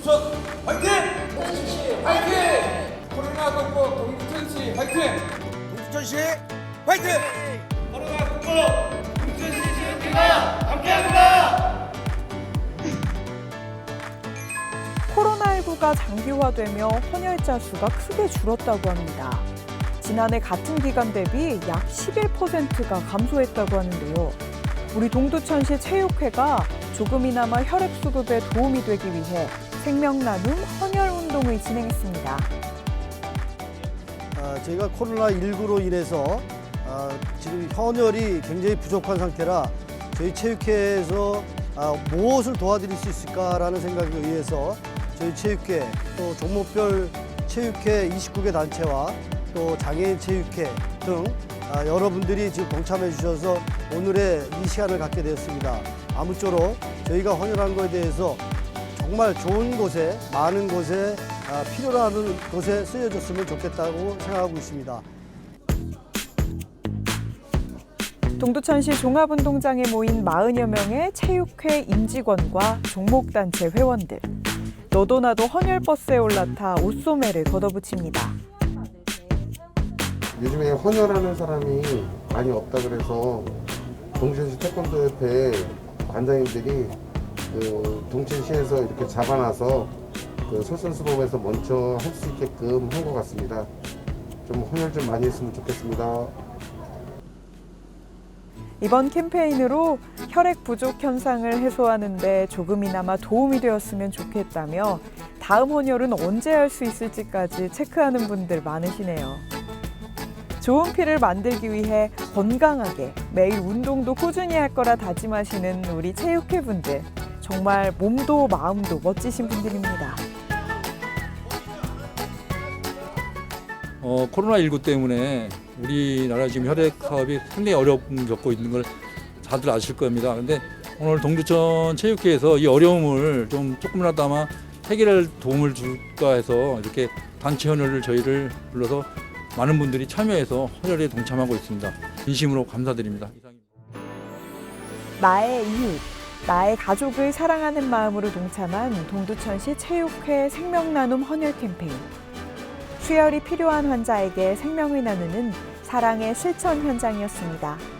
동두천 화이팅! 화이팅! 코로나 극복 동두천시 화이팅! 동두천시 화이팅! 코로나 극복 동두천시 시민들과 함께합니다! 코로나19가 장기화되며 헌혈자 수가 크게 줄었다고 합니다. 지난해 같은 기간 대비 약 11%가 감소했다고 하는데요. 우리 동두천시 체육회가 조금이나마 혈액 수급에 도움이 되기 위해 생명 나눔 헌혈 운동을 진행했습니다. 아, 저희가 코로나19로 인해서 아, 지금 헌혈이 굉장히 부족한 상태라 저희 체육회에서 아, 무엇을 도와드릴 수 있을까라는 생각에 의해서 저희 체육회 또 종목별 체육회 29개 단체와 또 장애인 체육회 등 아, 여러분들이 지금 동참해 주셔서 오늘의 이 시간을 갖게 되었습니다. 아무쪼록 저희가 헌혈한 것에 대해서 정말 좋은 곳에 많은 곳에 아, 필요로 하는 곳에 쓰여졌으면 좋겠다고 생각하고 있습니다. 동두천시 종합운동장에 모인 40여 명의 체육회 임직원과 종목단체 회원들. 너도 나도 헌혈버스에 올라타 옷소매를 걷어붙입니다. 요즘에 헌혈하는 사람이 많이 없다 그래서 동천시 태권도협회 관장님들이 그 동천시에서 이렇게 잡아놔서 그 솔선수범해서 먼저 할 수 있게끔 한 것 같습니다. 좀 헌혈 좀 많이 했으면 좋겠습니다. 이번 캠페인으로 혈액 부족 현상을 해소하는데 조금이나마 도움이 되었으면 좋겠다며 다음 헌혈은 언제 할 수 있을지까지 체크하는 분들 많으시네요. 좋은 피를 만들기 위해 건강하게 매일 운동도 꾸준히 할 거라 다짐하시는 우리 체육회 분들 정말 몸도 마음도 멋지신 분들입니다. 어, 코로나19 때문에 우리나라 지금 혈액 사업이 상당히 어려움 겪고 있는 걸 다들 아실 겁니다. 근데 오늘 동두천 체육회에서 이 어려움을 좀 조금이나마 해결할 도움을 줄까 해서 이렇게 단체 헌혈을 저희를 불러서 많은 분들이 참여해서 헌혈에 동참하고 있습니다. 진심으로 감사드립니다. 나의 이웃, 나의 가족을 사랑하는 마음으로 동참한 동두천시 체육회 생명나눔 헌혈 캠페인. 수혈이 필요한 환자에게 생명을 나누는 사랑의 실천 현장이었습니다.